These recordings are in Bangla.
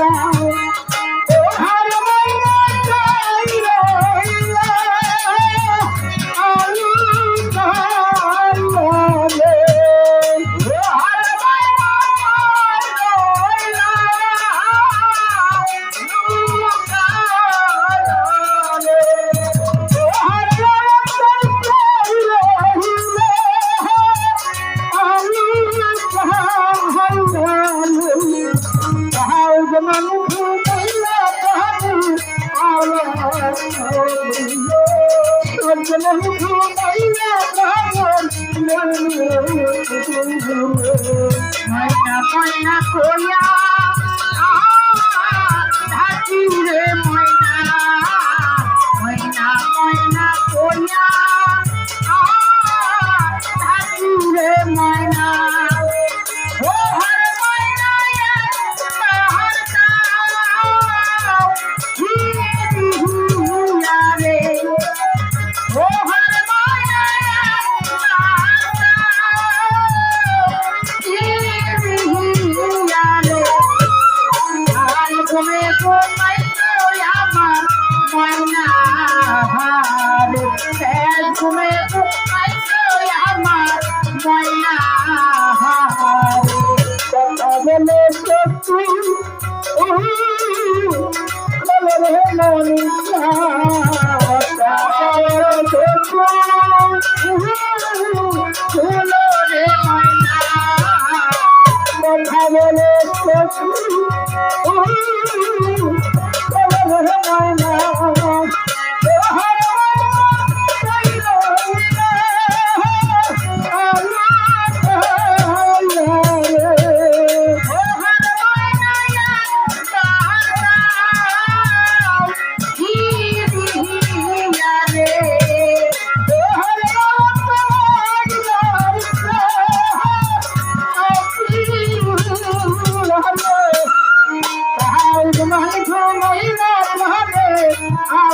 Yeah. Mata por la colla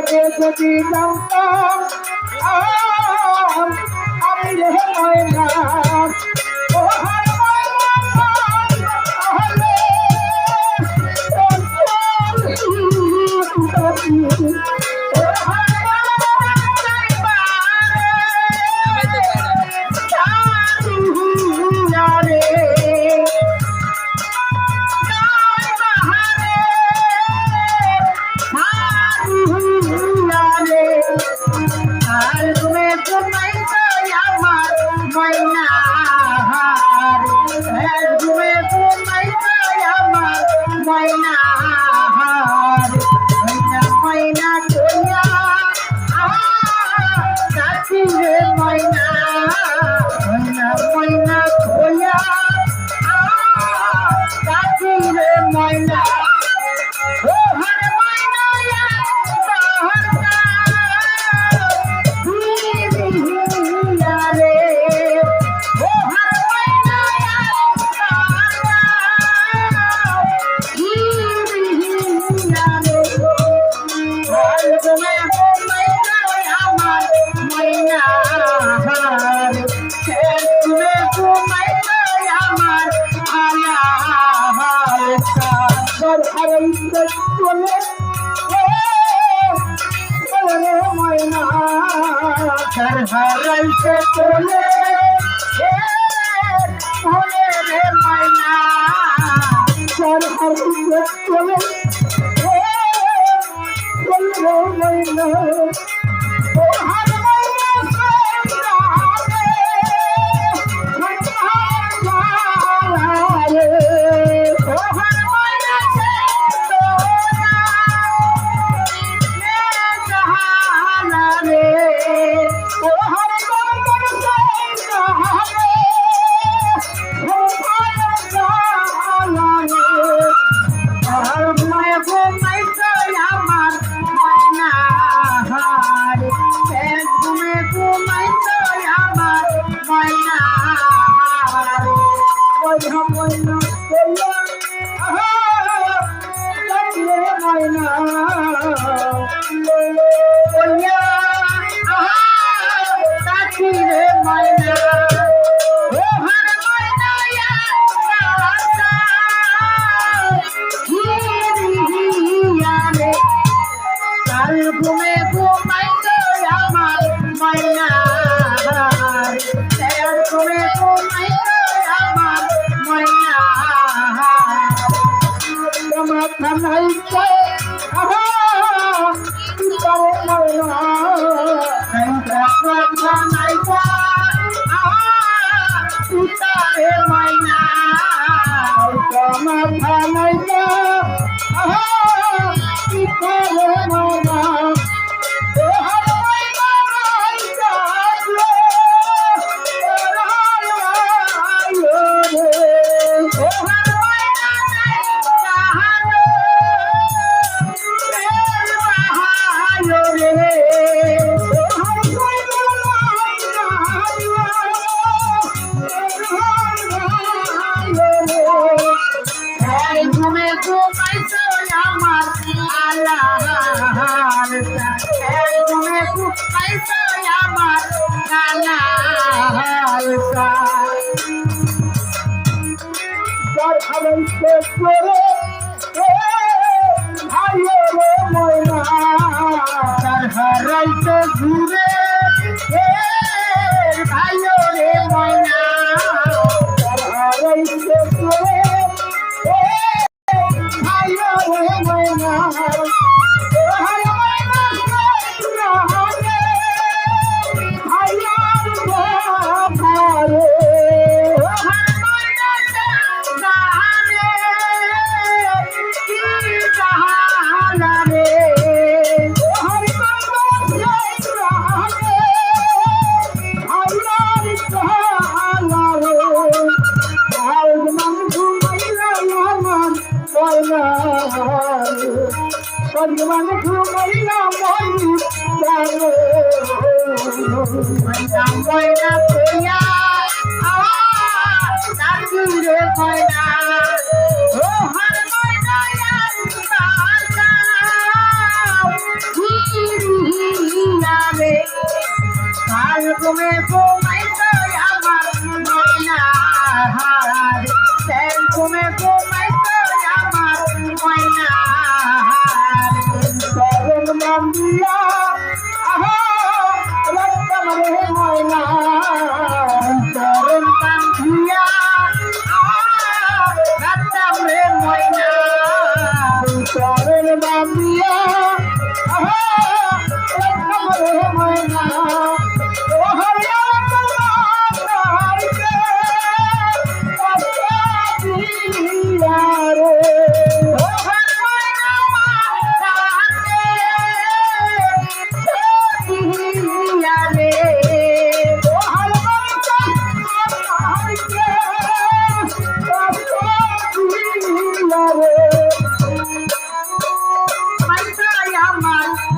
আমারে যদি নাম হারাইতে চলে মনে রে মাইনা চার হারাইতে চলে মনে রে মাইনা ঘুমে ঘুমাইলে আমার মাইনা ঘুমে ঘুমাইলে আমার মাইনা আমার থানাই চাই আমার মাইনা আলাইতে করে ভাইয়ের ময়না তার হারাইতে ঘুরে। পরিমাণ ঘুমাইয়া মরি ময়না ময়না পেয়া আওয়া তার ময়না ও হা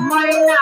मरना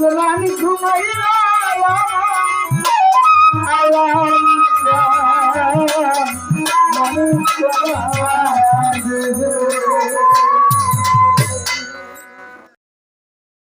Jalani Krumayi